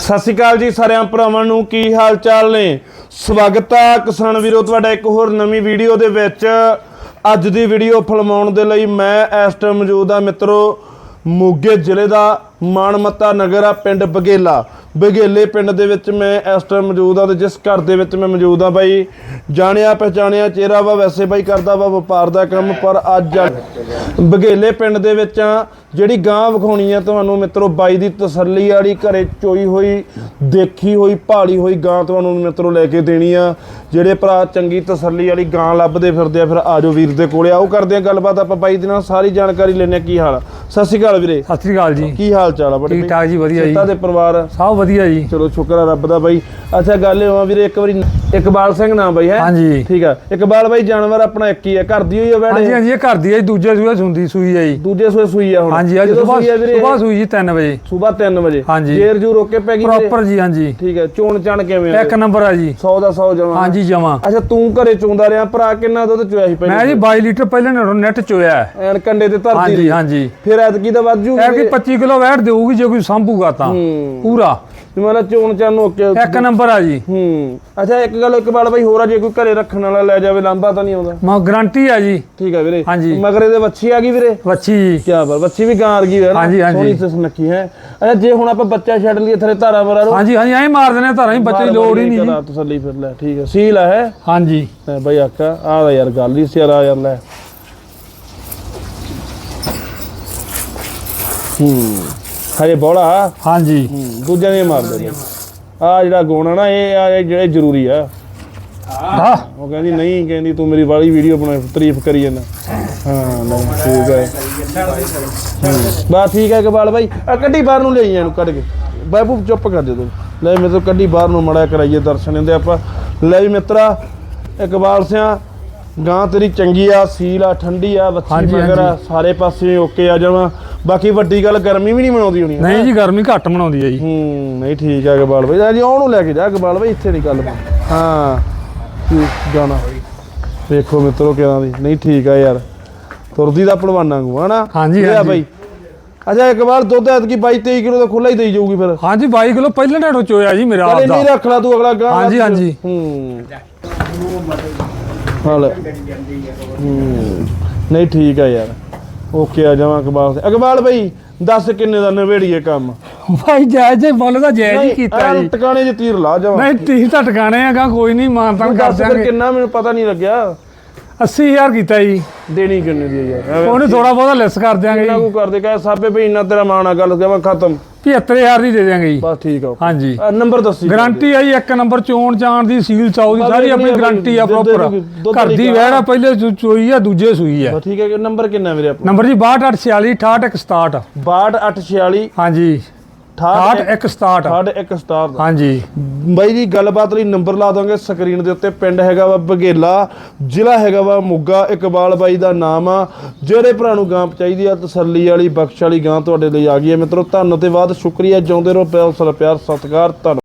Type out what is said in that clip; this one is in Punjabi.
ਸਤਿ ਸ਼੍ਰੀ ਅਕਾਲ ਜੀ ਸਾਰਿਆਂ ਭਰਾਵਾਂ ਨੂੰ, ਕੀ ਹਾਲ ਚਾਲ ਨੇ? ਸਵਾਗਤ ਆ ਕਿਸਾਨ ਵੀਰੋ, ਤੁਹਾਡਾ ਇੱਕ ਹੋਰ ਨਵੀਂ ਵੀਡੀਓ ਦੇ ਵਿੱਚ। ਅੱਜ ਦੀ ਵੀਡੀਓ ਫਿਲਮਾਉਣ ਦੇ ਲਈ ਮੈਂ ਇਸ ਟਾਈਮ ਮੌਜੂਦ ਆ ਮਿੱਤਰੋ, ਮੋਗੇ ਜ਼ਿਲ੍ਹੇ ਦਾ ਮਾਨਮੱਤਾ ਨਗਰ ਆ, ਪਿੰਡ ਬਗੇਲਾ। ਬਗੇਲੇ ਪਿੰਡ ਦੇ ਵਿੱਚ ਮੈਂ ਇਸ ਟਾਈਮ ਮੌਜੂਦ ਆ ਤੇ ਜਿਸ ਘਰ ਦੇ ਵਿੱਚ ਮੈਂ ਮੌਜੂਦ ਆ ਬਾਈ, ਜਾਣਿਆ ਪਛਾਣਿਆ ਚਿਹਰਾ ਵਾ ਵੈਸੇ ਬਾਈ ਕਰਦਾ ਵਾ ਵਪਾਰ ਦਾ ਕੰਮ, ਪਰ ਅੱਜ ਬਗੇਲੇ ਪਿੰਡ ਦੇ ਵਿੱਚ ਆ, ਜਿਹੜੀ ਗਾਂ ਵਿਖਾਉਣੀ ਆ ਤੁਹਾਨੂੰ ਮਿੱਤਰੋ ਬਾਈ ਦੀ ਤਸੱਲੀ ਵਾਲੀ ਘਰੇ ਚੋਈ ਹੋਈ, ਦੇਖੀ ਹੋਈ, ਭਾਲੀ ਹੋਈ ਗਾਂ ਤੁਹਾਨੂੰ ਮਿੱਤਰੋ ਲੈ ਕੇ ਦੇਣੀ ਆ। ਜਿਹੜੇ ਭਰਾ ਚੰਗੀ ਤਸੱਲੀ ਵਾਲੀ ਗਾਂ ਲੱਭਦੇ ਫਿਰਦੇ ਆ, ਫਿਰ ਆਜੋ ਵੀਰ ਦੇ ਕੋਲੇ। ਆਓ ਕਰਦੇ ਆ ਗੱਲਬਾਤ, ਆਪਾਂ ਬਾਈ ਦੇ ਨਾਲ ਸਾਰੀ ਜਾਣਕਾਰੀ ਲੈਣੇ ਆ, ਕੀ ਹਾਲ ਆ? ਸਤਿ ਸ਼੍ਰੀ ਅਕਾਲ ਵੀਰੇ। ਸਤਿ ਸ੍ਰੀ ਅਕਾਲ ਜੀ। ਕੀ ਹਾਲ ਚਾਲ ਆ ਬੜੇ ਠੀਕ ਠਾਕ ਜੀ ਵਧੀਆ ਜੀ। ਸਿਹਤਾਂ ਦੇ ਪਰਿਵਾਰ? ਸਭ ਵਧੀਆ ਜੀ। ਚਲੋ ਸ਼ੁਕਰ ਆ ਰੱਬ ਦਾ ਬਾਈ। ਅੱਛਾ ਗੱਲ ਇਹ ਹੋਆ ਵੀਰੇ ਇੱਕ ਵਾਰੀ ਇਕਬਾਲ ਸਿੰਘ ਨਾਮ ਬਾਈ ਹੈ? ਹਾਂਜੀ। ਠੀਕ ਆ। ਇਕਬਾਲ ਬਾਈ ਜਾਨਵਰ ਆਪਣਾ ਇੱਕ ਹੀ ਆ ਘਰ ਦੀ ਹੋਈ ਆ ਹਾਂਜੀ ਬੈਠੇ ਹਾਂਜੀ ਇਹ ਘਰ ਦੀ ਹੈ ਦੂਜੇ ਸੂਏ ਸੁੰਦੀ ਸੂਈ ਹੈ ਜੀ। ਦੂਜੇ ਸੋਏ ਸੂਈ ਆ ਹੁਣ। ਹਾਂਜੀ ਅੱਜ ਸਵੇਰ ਸਵੇਰ ਸੂਈ ਜੀ 3 ਵਜੇ। ਸਵੇਰ 3 ਵਜੇ। ਹਾਂਜੀ। ਜੇਰ ਜੂ ਰੋਕੇ ਪੈ ਗਈ? ਪ੍ਰੋਪਰ ਜੀ ਹਾਂਜੀ। ਠੀਕ ਹੈ ਚੋਣ ਚਣ ਕਿਵੇਂ ਇੱਕ ਨੰਬਰ ਆ ਜੀ। 100 ਦਾ 100 ਜਮਾ। ਹਾਂਜੀ ਜਮਾ। ਅੱਛਾ ਤੂੰ ਘਰੇ ਚੋਂਦਾ ਰਿਹਾ ਭਰਾ ਕਿੰਨਾ ਦੁੱਧ ਚੋਇਆ ਸੀ ਮੈਂ ਜੀ 22 ਲੀਟਰ ਪਹਿਲੇ ਨੇ ਨੈਟ ਚੋਇਆ। ਐਨ ਕੰਡੇ ਤੇ ਧਰਤੀ ਹਾਂਜੀ। ਹਾਂਜੀ। ਫਿਰ ਐਤਕੀ ਦਾ ਵੱਧ ਜੂ ਇਹ ਕਿ 25 ਕਿਲੋ ਵੈਟ ਦੇਊਗੀ ਜੇ ਕੋਈ ਸੰਭੂਗਾ ਤਾਂ। ਪੂਰਾ। ਜਿਵੇਂ ਚੋਣ ਚਣ ਓਕੇ ਇੱਕ ਨੰਬਰ ਆ ਜੀ। ਹੂੰ। ਅੱਛਾ ਇੱਕ ਗੱਲ ਇਕਬਾਲ ਬਾਈ ਹੋਰ ਆ ਜੇ ਕੋਈ ਘਰੇ ਰੱਖਣ ਵਾਲਾ ਲੈ ਜਾਵੇ ਲਾਂਬਾ ਤਾਂ ਨਹੀਂ ਆਉਂਦਾ। ਮਾ ਗਾਰੰਟੀ ਆ ਜੀ। ਠੀਕ ਹੈ ਵੀਰੇ। ਹਾਂਜੀ। ਮਗਰੇ ਦੇ ਵੱਛੀ ਆ ਗਈ ਵੀਰੇ। ਵੱਛੀ ਜੀ। ਕੀ ਬਾਤ ਵੱਛੀ ਵੀ ਗਾਂ ਵਰਗੀ ਹੈ ਨਾ। ਹਾਂਜੀ, ਹਾਂਜੀ। ਸੋਹਣੀ ਤੇ ਸੁਨੱਖੀ ਹੈ। ਅੱਛਾ ਜੇ ਹੁਣ ਆਪਾਂ ਬੱਚਾ ਛੱਡ ਲਈਏ ਥਰੇ ਧਾਰਾ ਮਰਾ ਰੋ। ਹਾਂਜੀ ਹਾਂਜੀ ਐਂ ਮਾਰ ਦੇਣੇ ਧਾਰਾਂ ਹੀ ਬੱਚੇ ਦੀ ਲੋੜ ਹੀ ਨਹੀਂ ਜੀ। ਤਸੱਲੀ ਫਿਰ ਲੈ ਠੀਕ ਹੈ ਸੀਲ ਆ ਹੈ। ਹਾਂਜੀ। ਲੈ ਬਈ ਆਕਾ ਆ ਦਾ ਯਾਰ ਗੱਲ ਹੀ ਸਿਆਰਾ ਯਾਰ ਲੈ। ਹੂੰ। ਹਰੇ ਬੋਲਾ? ਹਾਂਜੀ। ਦੂਜਿਆਂ ਨੇ ਮਾਰ ਦੇ ਆ ਜਿਹੜਾ ਗੁਣ ਆ ਨਾ ਇਹ ਆ ਇਹ ਜਿਹੜੇ ਜ਼ਰੂਰੀ ਆ। ਹਾਂ। ਉਹ ਕਹਿੰਦੀ ਨਹੀਂ ਕਹਿੰਦੀ ਤੂੰ ਮੇਰੀ ਵਾਲੀ ਵੀਡੀਓ ਬਣਾ ਤਾਰੀਫ ਕਰੀ ਜਾਂਦਾ। ਹਾਂ ਲੈ ਠੀਕ ਹੈ। ਬਸ ਠੀਕ ਹੈ ਇਕਬਾਲ ਭਾਈ ਆ ਕੱਢੀ ਬਾਹਰ ਨੂੰ ਲਈ ਇਹਨੂੰ ਕੱਢ ਕੇ। ਬਾਬੂ ਚੁੱਪ ਕਰ ਦੇ ਤੂੰ। ਲੈ ਮੇਰੇ ਤੋਂ ਕੱਢੀ ਬਾਹਰ ਨੂੰ ਮੜਾ ਕਰਾਈਏ ਦਰਸ਼ਨ ਇਹਦੇ ਆਪਾਂ। ਲੈ ਵੀ ਮਿੱਤਰਾ ਇਕਬਾਲ ਸਿਆ ਗਾਂ ਤੇਰੀ ਚੰਗੀ ਆ ਸੀਲ ਆ ਠੰਡੀ ਆ ਵੱਛੀ ਮਗਰ। ਸਾਰੇ ਪਾਸੇ ਓਕੇ ਆ ਜਾਵਾਂ। ਬਾਕੀ ਵੱਡੀ ਗੱਲ ਗਰਮੀ ਵੀ ਨਹੀਂ ਮਨਾਉਂਦੀ ਹੋਣੀ ਨਹੀਂ ਜੀ ਗਰਮੀ ਘੱਟ ਮਨਾਉਂਦੀ ਹੈ ਜੀ। ਹੂੰ ਨਹੀਂ ਠੀਕ ਹੈ ਇਕਬਾਲ ਭਾਈ ਆ ਜੀ ਉਹਨੂੰ ਲੈ ਕੇ ਜਾ ਇਕਬਾਲ ਭਾਈ ਇੱਥੇ ਨਹੀਂ ਗੱਲ ਬਣ ਹਾਂ ਜਾਣਾ। ਵੇਖੋ ਮਿੱਤਰੋ ਕਿਹਨਾਂ ਦੀ। ਨਹੀਂ ਠੀਕ ਆ ਯਾਰ। ਤੁਰਦੀ ਦਾ ਭਲਵਾਨਾਂ ਨੂੰ ਹਨਾ? ਹਾਂਜੀ, ਹਾਂਜੀ। ਬਾਈ। ਅੱਛਾ ਇੱਕ ਵਾਰ ਦੁੱਧ ਐਤਕੀ 22 23 ਕਿਲੋ ਦਾ ਖੁੱਲਾ ਹੀ ਦੇਈ ਜਾਊਗੀ ਫਿਰ। ਹਾਂਜੀ 22 ਕਿਲੋ ਪਹਿਲੇ ਨੇੜੋਂ ਚੋਇਆ ਜੀ ਮੇਰਾ ਆਪ ਦਾ ਨਹੀਂ ਰੱਖ ਲਾ ਤੂੰ ਅਗਲਾ ਗਾਂ ਹਾਂਜੀ। ਹਾਂਜੀ। ਹੂੰ। ਹਾਲ ਹੂੰ। ਨਹੀਂ ਠੀਕ ਆ ਯਾਰ। ਓਕੇ ਆ ਜਾਵਾਂ ਇਕਬਾਲ ਸੇ। ਇਕਬਾਲ ਭਾਈ ਦੱਸ ਕਿੰਨੇ ਦਾ ਨਵੇੜੀਏ ਕੰਮ? ਭਾਈ ਜਾਇਜ਼ ਜੇ ਮੁੱਲ ਦਾ ਜਾਇਜ਼ ਹੀ ਕੀਤਾ ਜੀ। ਟਿਕਾਣੇ 'ਚ ਤੀਰ ਲਾ ਜਾਵਾਂ। ਨਹੀਂ ਤੀਹ ਤਾਂ ਟਿਕਾਣੇ ਹੈਗਾ ਕੋਈ ਨਹੀਂ ਮਾਨਤਾਨ ਕਰ ਕਿੰਨਾ ਮੈਨੂੰ ਪਤਾ ਨਹੀਂ ਲੱਗਿਆ। 80000 ਕੀਤਾ ਜੀ। ਦੇਣੀ ਕਿੰਨੇ ਦੀ ਯਾਰ? ਉਹਨੇ ਥੋੜਾ ਬਹੁਤਾ ਲੈਸ ਕਰ ਦਿਆਂਗੇ ਜੀ। ਕੋ ਕਰਦੇ? ਕਹੇ ਸਾਬੇ ਭਈ ਇੰਨਾ ਤੇਰਾ ਮਾਣ ਗੱਲ ਕਹਾਂ ਖਤਮ। 75000 ਦੀ ਦੇ ਦਿਆਂਗੇ ਜੀ। ਬਸ ਠੀਕ ਆ ਹਾਂਜੀ। ਨੰਬਰ ਦੱਸੀ ਗਾਰੰਟੀ ਆ ਜੀ ਇੱਕ ਨੰਬਰ ਚੋਣ ਜਾਣ ਦੀ ਸੀਲ ਚਾਉ ਦੀ ਸਾਰੀ ਆਪਣੀ ਗਾਰੰਟੀ ਆ ਪ੍ਰੋਪਰ ਘਰ ਦੀ ਆ ਪਹਿਲੇ ਚੋਈ ਆ ਦੂਜੇ ਸੂਈ ਆ। ਠੀਕ ਹੈ ਨੰਬਰ ਕਿੰਨਾ ਮੇਰੇ ਆਪਣਾ? ਨੰਬਰ ਜੀ 6246 6867 62846 ਹਾਂਜੀ। 68 6167 61 ਸਟਾਰ ਦਾ ਹਾਂਜੀ। ਬਾਈ ਜੀ ਗੱਲਬਾਤ ਲਈ ਨੰਬਰ ਲਾ ਦਾਂਗੇ। ਸਕਰੀਨ ਦੇ ਉੱਤੇ ਪਿੰਡ ਹੈਗਾ ਵਾ ਬਗੇਲਾ ਜ਼ਿਲ੍ਹਾ ਹੈਗਾ ਵਾ ਮੁੱਗਾ। ਇਕਬਾਲ ਬਾਈ ਦਾ ਨਾਮ ਆ। ਜਿਹੜੇ ਭਰਾ ਨੂੰ ਗਾਂ ਚਾਹੀਦੀ ਆ ਤਸੱਲੀ ਵਾਲੀ ਬਖਸ਼ ਵਾਲੀ ਗਾਂ ਤੁਹਾਡੇ ਲਈ ਆ ਗਈ ਹੈ ਮਿੱਤਰੋ ਧੰਨ ਤੇ ਬਾਅਦ ਸ਼ੁਕਰੀਆ। ਜਿਉਂਦੇ ਰਹੋ। ਪਿਆਰ ਸਤਿਕਾਰ ਧੰਨ